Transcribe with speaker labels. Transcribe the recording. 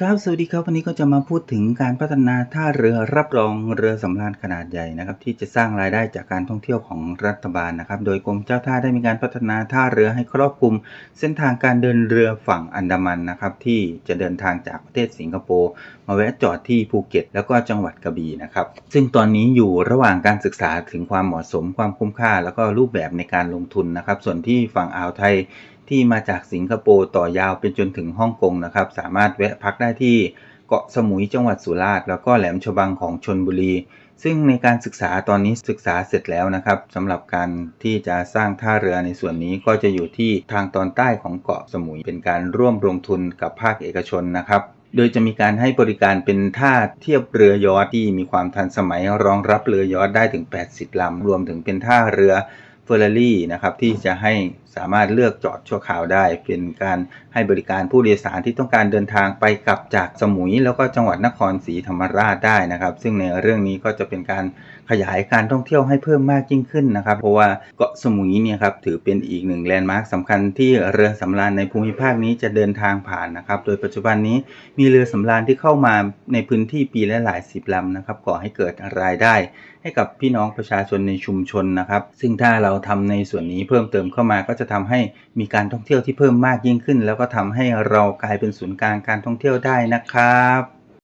Speaker 1: ครับ สวัสดีครับ วันนี้ก็จะมาพูดถึงการพัฒนาท่าเรือรับรองเรือสำราญขนาดใหญ่นะครับ ที่จะสร้างรายได้จากการท่องเที่ยวของรัฐบาลนะครับ โดยกรมเจ้าท่าได้มีการพัฒนาท่าเรือให้ครอบคลุม เส้นทางการเดินเรือฝั่งอันดามันนะครับ ที่จะเดินทางจากประเทศสิงคโปร์มาแวะจอดที่ภูเก็ต แล้วก็จังหวัดกระบี่นะครับ ซึ่งตอนนี้อยู่ระหว่างการศึกษาถึงความเหมาะสมความคุ้มค่า แล้วก็รูปแบบในการลงทุนนะครับ ส่วนที่ฝั่งอ่าวไทย ที่มาจากสิงคโปร์ต่อยาวเป็นจนถึงฮ่องกงนะครับ สามารถแวะพักได้ที่เกาะสมุยจังหวัดสุราษฎร์แล้วก็แหลมฉบังของชนบุรี ซึ่งในการศึกษาตอนนี้ศึกษาเสร็จแล้วนะครับสำหรับการที่จะสร้างท่าเรือในส่วนนี้ก็จะอยู่ที่ทางตอนใต้ของเกาะสมุย เป็นการร่วมลงทุนกับภาคเอกชนนะครับโดยจะมีการให้บริการเป็นท่าเทียบเรือยอทที่มีความทันสมัยรองรับเรือยอทได้ถึง 80 ลำ รวมถึงเป็นท่าเรือ เฟอร์รารี่นะครับที่จะให้สามารถเลือกจอดชั่วคราวได้ เป็นการให้บริการผู้โดยสารที่ต้องการเดินทางไปกลับจากสมุย แล้วก็จังหวัดนครศรีธรรมราชได้นะครับ ซึ่งในเรื่องนี้ก็จะเป็นการขยายการท่องเที่ยวให้เพิ่มมากยิ่งขึ้นนะครับ เพราะว่าเกาะสมุยเนี่ยครับถือเป็นอีกหนึ่งแลนด์มาร์คสำคัญที่เรือสำราญในภูมิภาคนี้จะเดินทางผ่านนะครับ โดยปัจจุบันนี้มีเรือสำราญที่เข้ามาในพื้นที่ปีละหลายสิบลำนะครับก่อให้เกิดรายได้ ให้กับพี่น้องประชาชนในชุมชนนะครับ ซึ่งถ้าเราทำในส่วนนี้เพิ่มเติมเข้ามาก็จะทำให้มีการท่องเที่ยวที่เพิ่มมากยิ่งขึ้น แล้วก็ทำให้เรากลายเป็นศูนย์กลางการท่องเที่ยวได้นะครับ